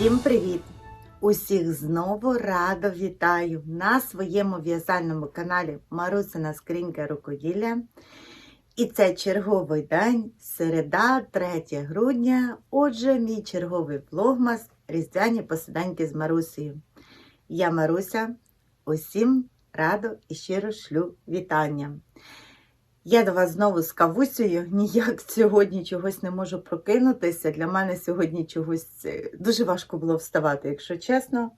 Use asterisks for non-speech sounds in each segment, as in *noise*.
Усім привіт! Усіх знову радо вітаю на своєму в'язальному каналі Марусина Скринька Рукоділля. І це черговий день, середа, 3 грудня. Отже, мій черговий влогмас Різдвяні посиданьки з Марусею. Я Маруся, усім радо і щиро шлю вітання. Я до вас знову з кавусею. Ніяк сьогодні чогось не можу прокинутися. Для мене сьогодні чогось е, дуже важко було вставати, якщо чесно.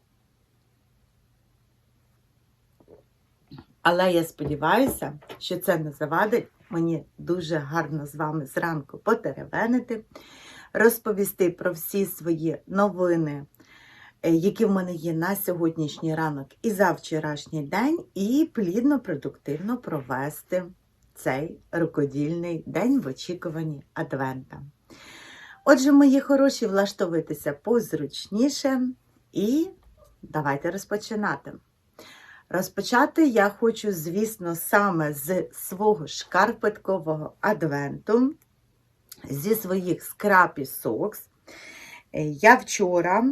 Але я сподіваюся, що це не завадить мені дуже гарно з вами зранку потеревенити, розповісти про всі свої новини, е, які в мене є на сьогоднішній ранок і за вчорашній день, і плідно, продуктивно провести цей рукодільний день в очікуванні Адвента. Отже, мої хороші, влаштовуйтеся позручніше і давайте розпочинати. Розпочати я хочу, звісно, саме з свого шкарпеткового адвенту, зі своїх скрапі сокс. Я вчора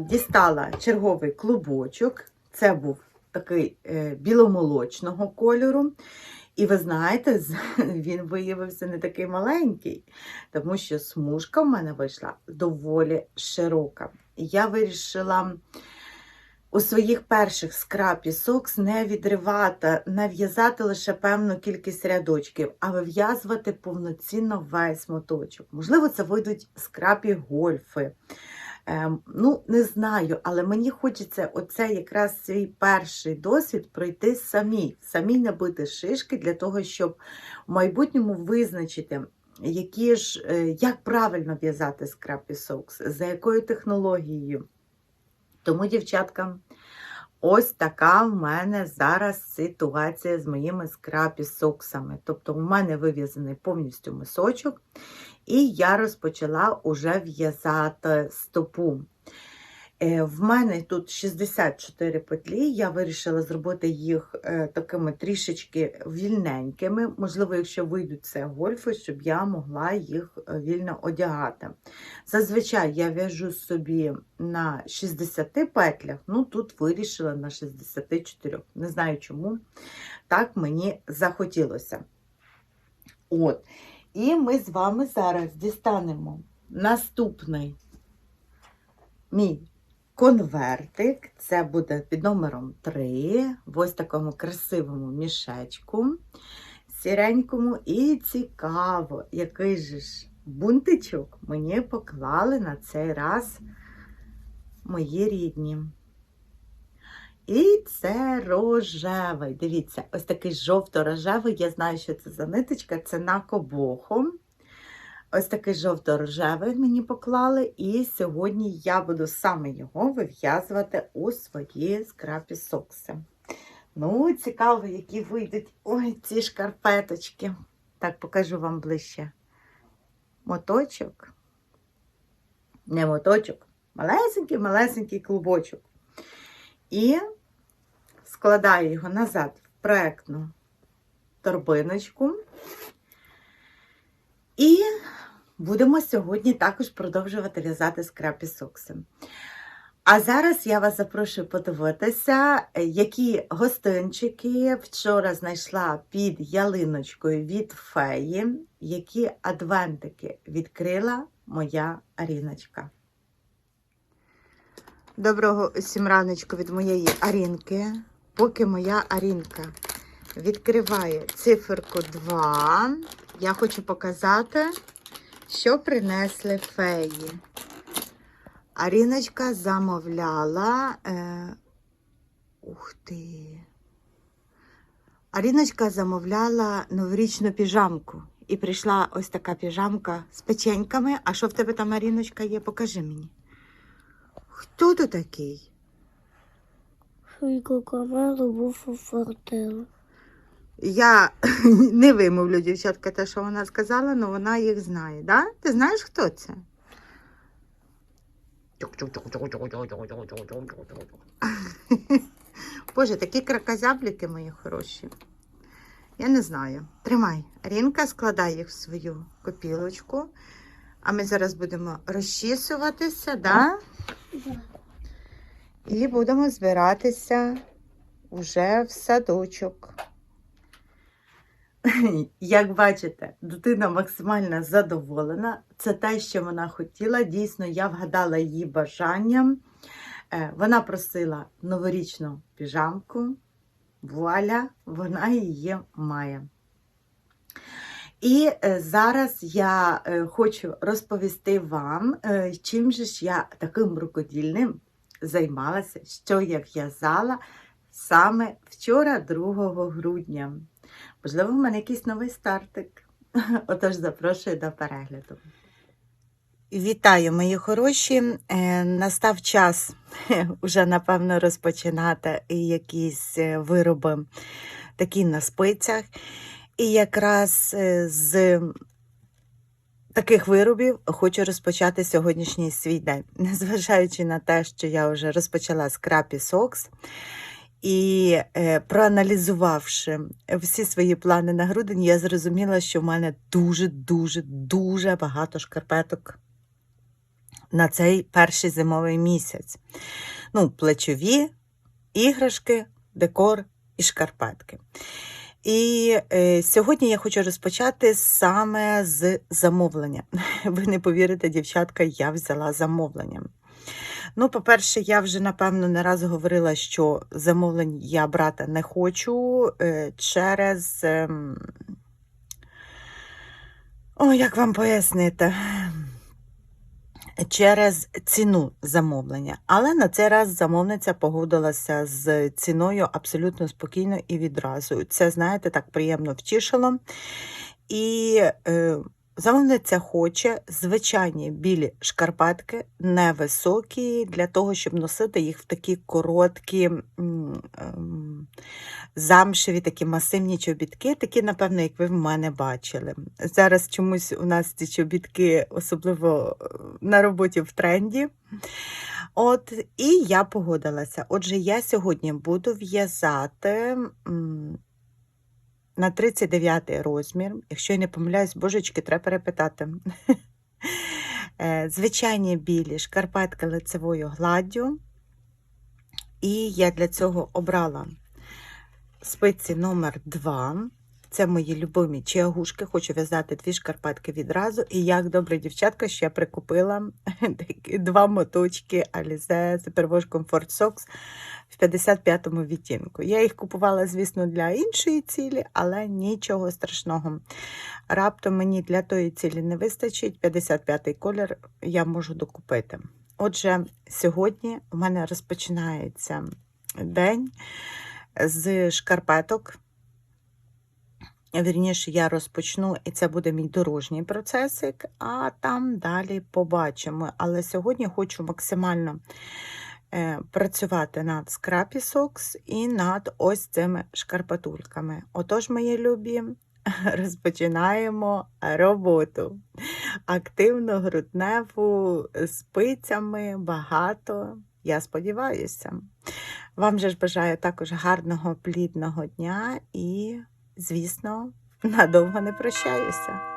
дістала черговий клубочок. Це був такий е, біломолочного кольору. І ви знаєте, *laughs* він виявився не такий маленький, тому що смужка в мене вийшла доволі широка. Я вирішила у своїх перших скрапі сокс не відривати, не в'язати лише певну кількість рядочків, а вив'язувати повноцінно весь моточок. Можливо, це вийдуть скрапі гольфи. Ем, ну, не знаю, але мені хочеться оце якраз свій перший досвід пройти самі, самі набити шишки для того, щоб в майбутньому визначити, які ж, е, як правильно в'язати скрапі сокс, за якою технологією. Тому, дівчатка, ось така в мене зараз ситуація з моїми скрапі соксами. Тобто, у мене вив'язаний повністю мисочок, і я розпочала уже в'язати стопу. Е, В мене тут 64 петлі, я вирішила зробити їх е, такими трішечки вільненькими. Можливо, якщо вийдуть це гольфи, щоб я могла їх е, вільно одягати. Зазвичай я в'яжу собі на 60 петлях, ну тут вирішила на 64. Не знаю чому. Так мені захотілося. От. І ми з вами зараз дістанемо наступний мій конвертик. Це буде під номером 3, в ось такому красивому мішечку, сіренькому. І цікаво, який же ж бунтичок мені поклали на цей раз мої рідні. І це рожевий. Дивіться, ось такий жовто-рожевий. Я знаю, що це за ниточка, це на кобоху. Ось такий жовто-рожевий мені поклали, і сьогодні я буду саме його вив'язувати у свої скрапі сокси. Ну, цікаво, які вийдуть ой, ці шкарпеточки. Так, покажу вам ближче. Моточок. Не моточок, малесенький-малесенький клубочок. І складаю його назад в проектну торбиночку. І будемо сьогодні також продовжувати в'язати скрапі сокси. А зараз я вас запрошую подивитися, які гостинчики вчора знайшла під ялиночкою від феї, які адвентики відкрила моя Аріночка. Доброго усім раночку від моєї Арінки. Поки моя Арінка відкриває циферку 2, я хочу показати, що принесли феї. Аріночка замовляла. Е, ух ти. Аріночка замовляла новорічну піжамку. І прийшла ось така піжамка з печеньками. А що в тебе там, Аріночка, є? Покажи мені. Хто ти такий? Швидко камеру був фортело. Я *laughs* не вимовлю, дівчатка, те, що вона сказала, але вона їх знає. Да? Ти знаєш, хто це? *laughs* Боже, такі кракозябліки мої хороші. Я не знаю. Тримай. Рінка складай їх в свою копілочку. А ми зараз будемо розчісуватися, да? І будемо збиратися уже в садочок. *laughs* Як бачите, дитина максимально задоволена. Це те, що вона хотіла. Дійсно, я вгадала її бажанням. Е, Вона просила новорічну піжамку. Вуаля, вона її має. І е, зараз я е, хочу розповісти вам, чим же ж я таким рукодільним займалася, що я в'язала саме вчора, 2 грудня. Можливо, в мене якийсь новий стартик. *laughs* Отож, запрошую до перегляду. Вітаю, мої хороші. Е, Настав час *laughs* вже, напевно, розпочинати якісь е, вироби такі на спицях. І якраз е, з таких виробів хочу розпочати сьогоднішній свій день, *laughs* незважаючи на те, що я вже розпочала з крапі сокс. І е, проаналізувавши всі свої плани на грудень, я зрозуміла, що в мене дуже, дуже, дуже багато шкарпеток на цей перший зимовий місяць. Ну, плечові, іграшки, декор і шкарпетки. І е, сьогодні я хочу розпочати саме з замовлення. *laughs* Ви не повірите, дівчатка, я взяла замовлення. Ну, по-перше, я вже напевно не раз говорила, що замовлень я брати не хочу е, через. ем, О, як вам пояснити? Через ціну замовлення. Але на цей раз замовниця погодилася з ціною абсолютно спокійно і відразу. Це, знаєте, так приємно втішило. І е, замовниця хоче звичайні білі шкарпетки, невисокі, для того, щоб носити їх в такі короткі, ем, замшеві, такі масивні чобітки, такі, напевно, як ви в мене бачили. Зараз чомусь у нас ці чобітки, особливо е, на роботі в тренді. От, і я погодилася. Отже, я сьогодні буду в'язати на 39 розмір. Якщо я не помиляюсь, божечки, треба перепитати. Е, Звичайні білі шкарпетки лицевою гладдю. І я для цього обрала спиці номер 2. Це мої любимі чиагушки. Хочу в'язати дві шкарпетки відразу. І як добре, дівчатка, я прикупила *laughs* два моточки Alize Superwash Comfort Socks в 55-му відтінку. Я їх купувала, звісно, для іншої цілі, але нічого страшного. Раптом мені для тої цілі не вистачить. 55-й колір я можу докупити. Отже, сьогодні у мене розпочинається день з шкарпеток. Вірніше, я розпочну, і це буде мій дорожній процесик, а там далі побачимо. Але сьогодні хочу максимально е, працювати над Scrappy Socks і над ось цими шкарпетульками. Отож, мої любі, *laughs* розпочинаємо роботу. Активно, грудневу, спицями, багато. Я сподіваюся. Вам же ж бажаю також гарного, плідного дня і, звісно, надовго не прощаюся.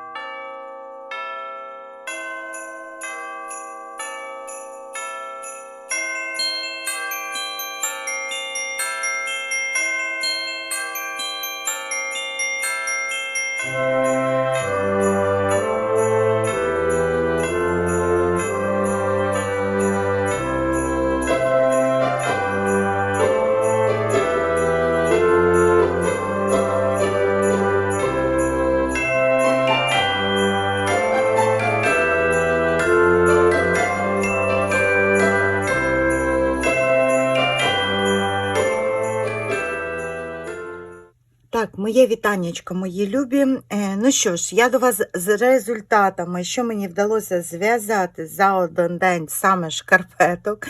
Моє вітаннячко, мої любі. Е, ну що ж, я до вас з результатами, що мені вдалося зв'язати за один день саме шкарпеток.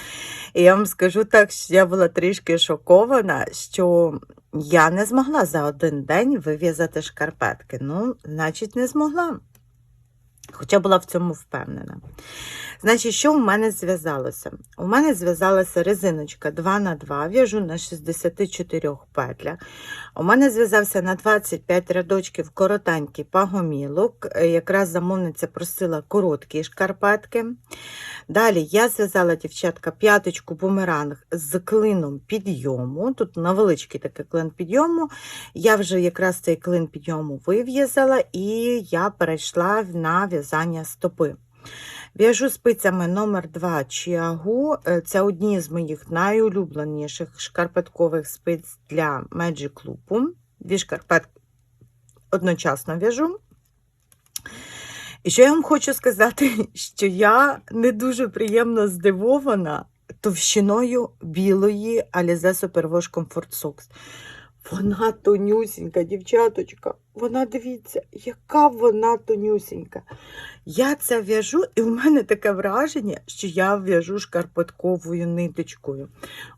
І я вам скажу так, що я була трішки шокована, що я не змогла за один день вив'язати шкарпетки. Ну, значить, не змогла. Хоча була в цьому впевнена. Значить, що в мене зв'язалося? У мене зв'язалася резиночка 2х2, в'яжу на 64 петлях. У мене зв'язався на 25 рядочків коротенький пагомілок. Якраз замовниця просила короткі шкарпетки. Далі я зв'язала, дівчатка, п'яточку бумеранг з клином підйому. Тут невеличкий такий клин підйому. Я вже якраз цей клин підйому вив'язала і я перейшла на в'язання стопи. В'яжу спицями номер 2 Чіагу. Е, Це одні з моїх найулюбленіших шкарпеткових спиць для Magic Loop. Дві шкарпетки одночасно в'яжу. І що я вам хочу сказати, *laughs* що я не дуже приємно здивована товщиною білої Alize Superwash Comfort Socks. Вона тонюсінька, дівчаточка. Вона дивіться, яка вона тонюсінька. Я це в'яжу, і в мене таке враження, що я в'яжу шкарпетковою ниточкою.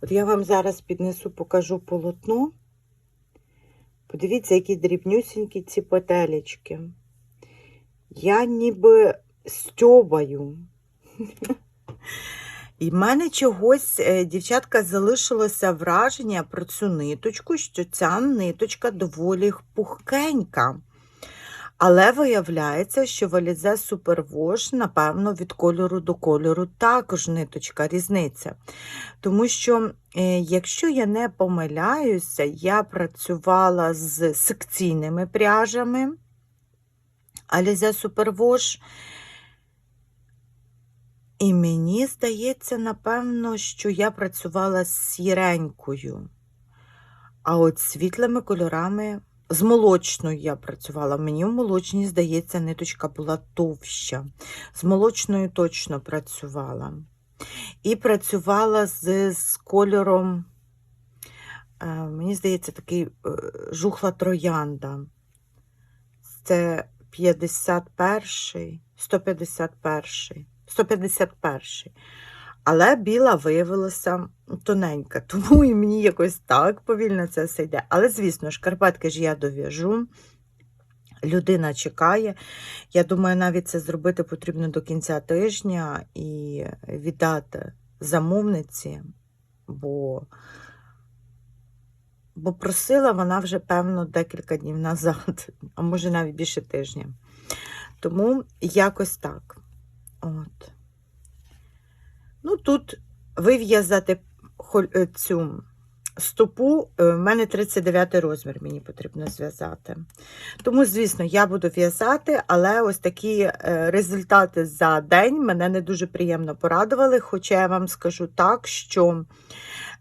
От я вам зараз піднесу, покажу полотно. Подивіться, які дрібнюсінькі ці петелечки. Я ніби стьобаю. І в мене чогось, е, дівчатка, залишилося враження про цю ниточку, що ця ниточка доволі пухкенька. Але виявляється, що в Alize Superwash, напевно, від кольору до кольору також ниточка різниця. Тому що, е, якщо я не помиляюся, я працювала з секційними пряжами Alize Superwash. І мені здається, напевно, що я працювала з сіренькою. А от світлими кольорами, з молочною я працювала. Мені в молочній, здається, ниточка була товща. З молочною точно працювала. І працювала з, з кольором, е, мені здається, такий е, жухла троянда. Це 51, 151. 151. Але біла виявилася тоненька, *laughs* тому і мені якось так повільно це все йде. Але, звісно, шкарпетки ж я дов'яжу. Людина чекає. Я думаю, навіть це зробити потрібно до кінця тижня і віддати замовниці, бо, бо просила вона вже, певно, декілька днів назад, *laughs* а може навіть більше тижня. Тому якось так. От. Ну, тут вив'язати е, цю стопу, е, в мене 39 розмір мені потрібно зв'язати. Тому, звісно, я буду в'язати, але ось такі е, результати за день мене не дуже приємно порадували. Хоча я вам скажу так, що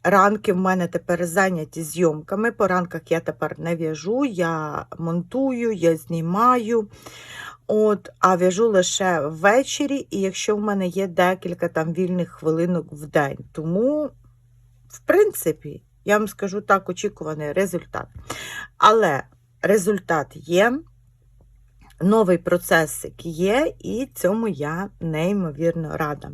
ранки в мене тепер зайняті зйомками. По ранках я тепер не в'яжу, я монтую, я знімаю. От, а в'яжу лише ввечері, і якщо в мене є декілька там вільних хвилинок в день. Тому, в принципі, я вам скажу так, очікуваний результат. Але результат є, новий процесик є, і цьому я неймовірно рада.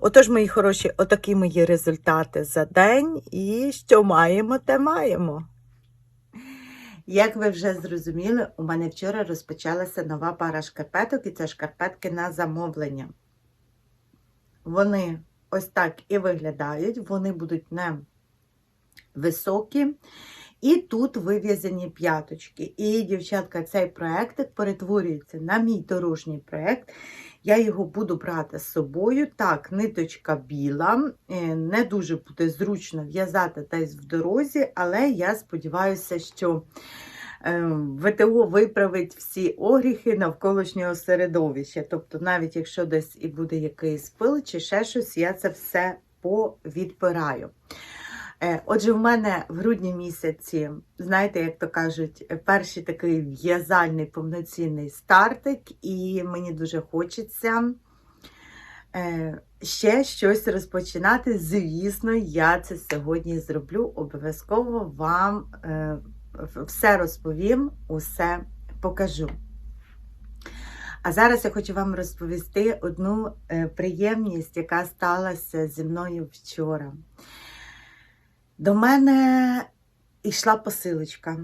Отож, мої хороші, отакі мої результати за день. І що маємо, те маємо. Як ви вже зрозуміли, у мене вчора розпочалася нова пара шкарпеток, і це шкарпетки на замовлення. Вони ось так і виглядають, вони будуть не високі. І тут вив'язані п'яточки. І, дівчатка, цей проєктик перетворюється на мій дорожній проєкт. Я його буду брати з собою. Так, ниточка біла, е, не дуже буде зручно в'язати десь в дорозі, але я сподіваюся, що е, ВТО виправить всі огріхи навколишнього середовища. Тобто, навіть якщо десь і буде якийсь пил чи ще щось, я це все повідпираю. Е, Отже, в мене в грудні місяці, знаєте, як то кажуть, перший такий в'язальний повноцінний стартик, і мені дуже хочеться е, ще щось розпочинати. Звісно, я це сьогодні зроблю. Обов'язково вам е, все розповім, усе покажу. А зараз я хочу вам розповісти одну приємність, яка сталася зі мною вчора. До мене йшла посилочка.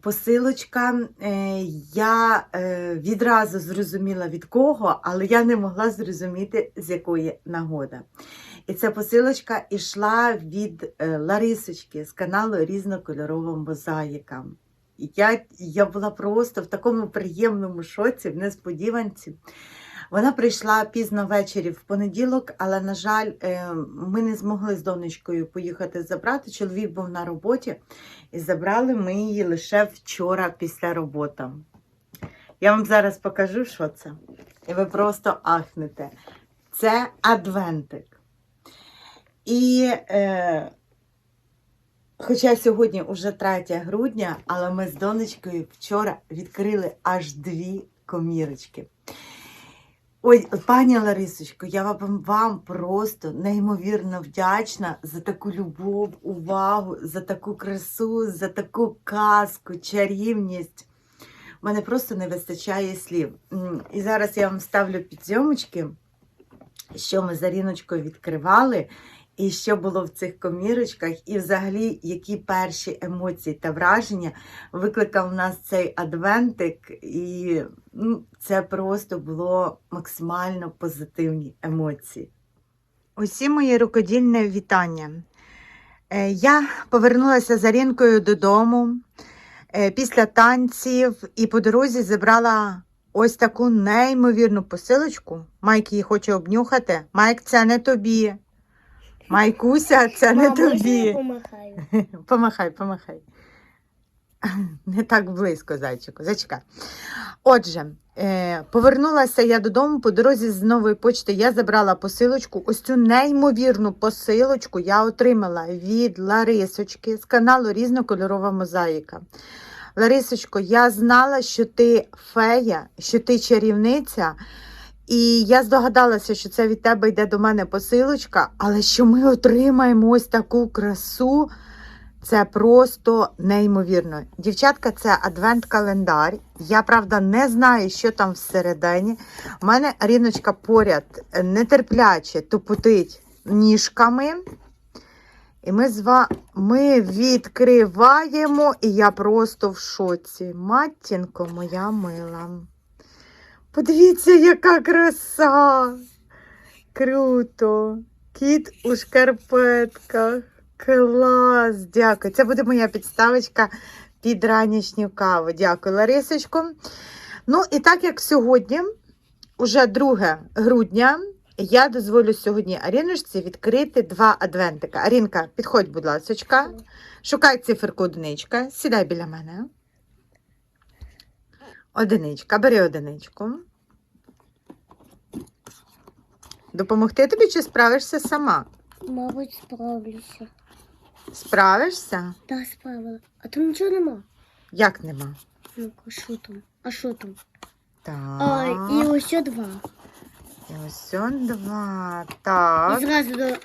посилочка. Е, Я е, відразу зрозуміла від кого, але я не могла зрозуміти, з якої нагоди. І ця посилочка йшла від е, Ларисочки з каналу Різнокольорова мозаїка. Я, я була просто в такому приємному шоці, в несподіванці. Вона прийшла пізно ввечері в понеділок, але, на жаль, е, ми не змогли з донечкою поїхати забрати. Чоловік був на роботі, і забрали ми її лише вчора після роботи. Я вам зараз покажу, що це. І ви просто ахнете. Це адвентик. І е, хоча сьогодні вже 3 грудня, але ми з донечкою вчора відкрили аж дві комірочки. Ой, пані Ларисочко, я вам, вам просто неймовірно вдячна за таку любов, увагу, за таку красу, за таку казку, чарівність. У мене просто не вистачає слів. І зараз я вам ставлю підйомочки, що ми за ріночкою відкривали, і що було в цих комірочках, і взагалі які перші емоції та враження викликав в нас цей адвентик, і ну, це просто було максимально позитивні емоції. Усі мої рукодільне вітання. Е, Я повернулася з Арінкою додому е, після танців і по дорозі забрала ось таку неймовірну посилочку. Майк її хоче обнюхати. Майк, це не тобі. Майкуся, це не тобі. помахаю? *laughs* Помахай, помахай. Не так близько, зайчику. Зачекай. Отже, е, повернулася я додому по дорозі з нової почти. Я забрала посилочку. Ось цю неймовірну посилочку я отримала від Ларисочки з каналу Різнокольорова мозаїка. Ларисочко, я знала, що ти фея, що ти чарівниця. І я здогадалася, що це від тебе йде до мене посилочка, але що ми отримаємо ось таку красу, це просто неймовірно. Дівчатка, це адвент-календар. Я правда не знаю, що там всередині. У мене Аріночка поряд нетерпляче тупотить ніжками. І ми з вами відкриваємо, і я просто в шоці. Матінко моя мила. Подивіться, яка краса! Круто! Кіт у шкарпетках. Клас! Дякую. Це буде моя підставочка під ранішню каву. Дякую, Ларисочко. Ну, і так як сьогодні, уже 2 грудня, я дозволю сьогодні Аріночці відкрити два адвентика. Арінка, підходь, будь ласка. Шукай циферку одиничка. Сідай біля мене. Одиничка, бери одиничку. Допомогти тобі чи справишся сама? Мабуть, справлюся. Справишся? Та справила. А там нічого нема. Як нема? Ну-ка, що там? А що там? Так. А, і ось два. І ось два. І Так. зразу до...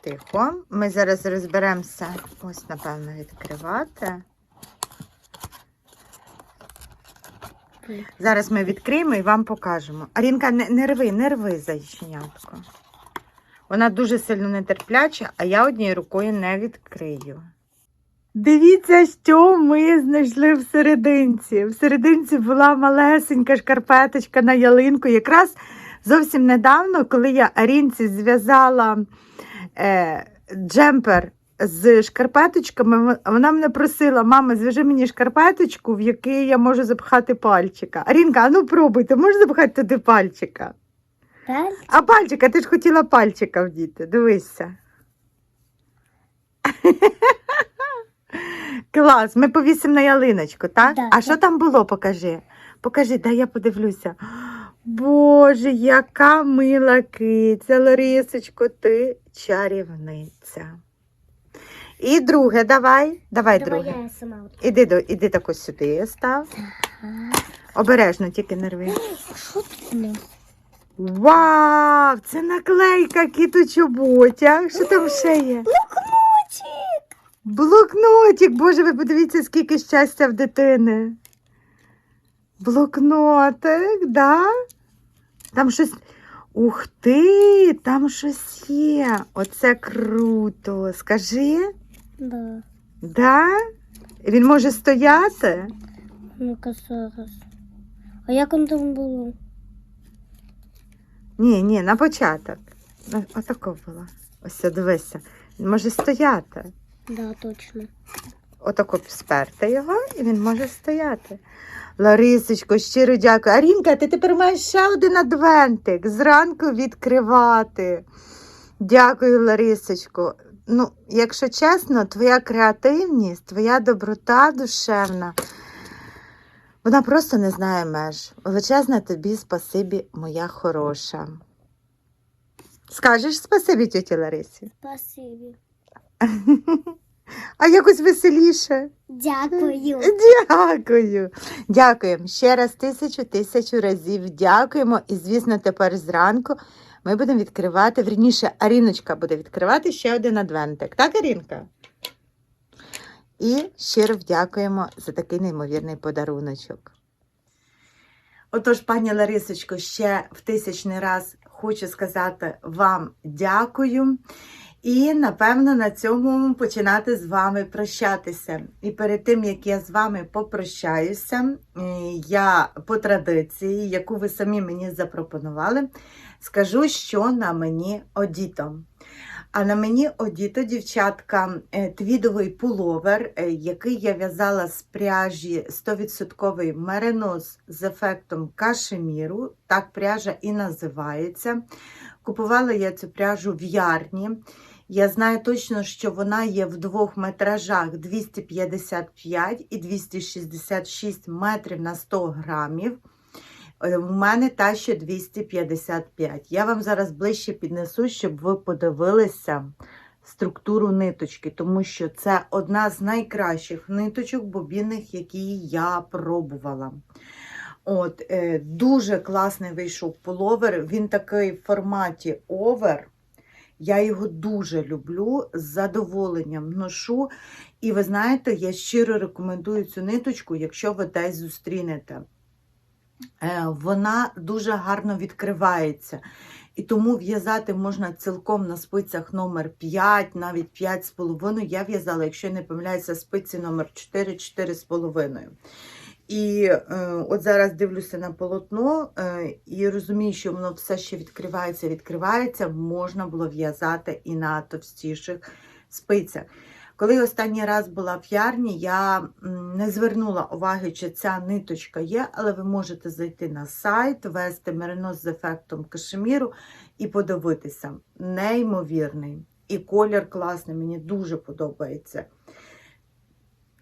Тихо. Ми зараз розберемося. Ось, напевно, відкривати. Зараз ми відкриємо і вам покажемо. Арінка, не, не рви, не рви зайченятко. Вона дуже сильно нетерпляча, а я однією рукою не відкрию. Дивіться, що ми знайшли в серединці. В серединці була малесенька шкарпеточка на ялинку. Якраз зовсім недавно, коли я Арінці зв'язала е, джемпер з шкарпеточками, вона мене просила, мама, зв'яжи мені шкарпеточку, в який я можу запхати пальчика. Арінка, а ну пробуй, ти можеш запхати туди пальчика? Так? А пальчика, ти ж хотіла пальчика вдіти, дивися. *laughs* Клас, ми повісимо на ялиночку, так? Так, а так. що там було, покажи. Покажи, дай я подивлюся. Боже, яка мила киця, Ларисочко, ти чарівниця. І друге, давай. Давай, Давай друге. я сама. от. Іди, до, іди тако сюди став. Обережно, тільки не рви. Що тут у нас? Вау! Це наклейка кіту чоботя. Що там ще є? Блокнотик! Блокнотик. Боже, ви подивіться, скільки щастя в дитини. Блокнотик, да? Там щось. Ух ти, там щось є. Оце круто. Скажи, Да. да? Він може стояти? Ну-ка зараз. А як он там було? Ні, ні, на початок. Отако було. Ось дивися. Він може стояти. Да, точно. Отако сперти його, і він може стояти. Ларисочко, щиро дякую. Арінка, ти тепер маєш ще один адвентик зранку відкривати. Дякую, Ларисочко. Ну, якщо чесно, твоя креативність, твоя доброта душевна, вона просто не знає меж. Величезне тобі спасибі, моя хороша. Скажеш спасибі тьоті Ларисі? Спасибі. *laughs* А якось веселіше. Дякую. *laughs* Дякую. Дякуємо. Ще раз тисячу тисячу разів дякуємо. І, звісно, тепер зранку ми будемо відкривати, вірніше, Аріночка буде відкривати ще один адвентик. Так, Арінка? І щиро вдякуємо за такий неймовірний подаруночок. Отож, пані Ларисочко, ще в тисячний раз хочу сказати вам дякую. І, напевно, на цьому починати з вами прощатися. І перед тим, як я з вами попрощаюся, е, я по традиції, яку ви самі мені запропонували, скажу, що на мені одіто. А на мені одіто, дівчатка, е, твідовий пуловер, е, який я в'язала з пряжі 100% меринос з ефектом кашеміру. Так пряжа і називається. Купувала я цю пряжу в ярні. Я знаю точно, що вона є в двох метражах 255 і 266 метрів на 100 грамів. Е, У мене та що 255. Я вам зараз ближче піднесу, щоб ви подивилися структуру ниточки, тому що це одна з найкращих ниточок бобінних, які я пробувала. От, е, Дуже класний вийшов пуловер. Він такий в форматі овер. Я його дуже люблю, з задоволенням ношу. І ви знаєте, я щиро рекомендую цю ниточку, якщо ви десь зустрінете. Е, Вона дуже гарно відкривається. І тому в'язати можна цілком на спицях номер 5, навіть 5,5. Я в'язала, якщо я не помиляюся, спиці номер 4, 4,5. І е, от зараз дивлюся на полотно е, і розумію, що воно все ще відкривається, відкривається, можна було в'язати і на товстіших спицях. Коли останній раз була в ярні, я не звернула уваги, чи ця ниточка є, але ви можете зайти на сайт, ввести меринос з ефектом кашеміру і подивитися. Неймовірний. І колір класний, мені дуже подобається.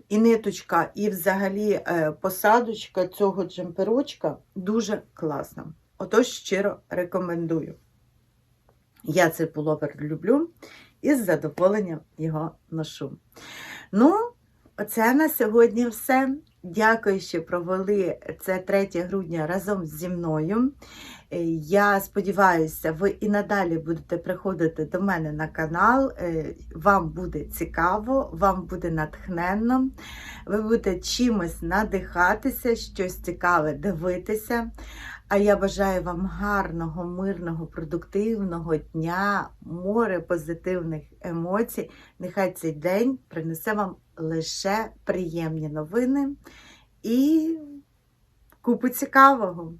І ниточка, і взагалі е, посадочка цього джемперочка дуже класна. Отож, щиро рекомендую. Я цей пуловер люблю і з задоволенням його ношу. Ну, оце на сьогодні все. Дякую, що провели це 3 грудня разом зі мною. Е, Я сподіваюся, ви і надалі будете приходити до мене на канал. Е, Вам буде цікаво, вам буде натхненно, ви будете чимось надихатися, щось цікаве дивитися. А я бажаю вам гарного, мирного, продуктивного дня, море позитивних емоцій. Нехай цей день принесе вам лише приємні новини і купу цікавого.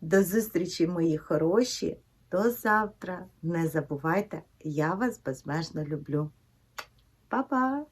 До зустрічі, мої хороші. До завтра. Не забувайте, я вас безмежно люблю. Па-па!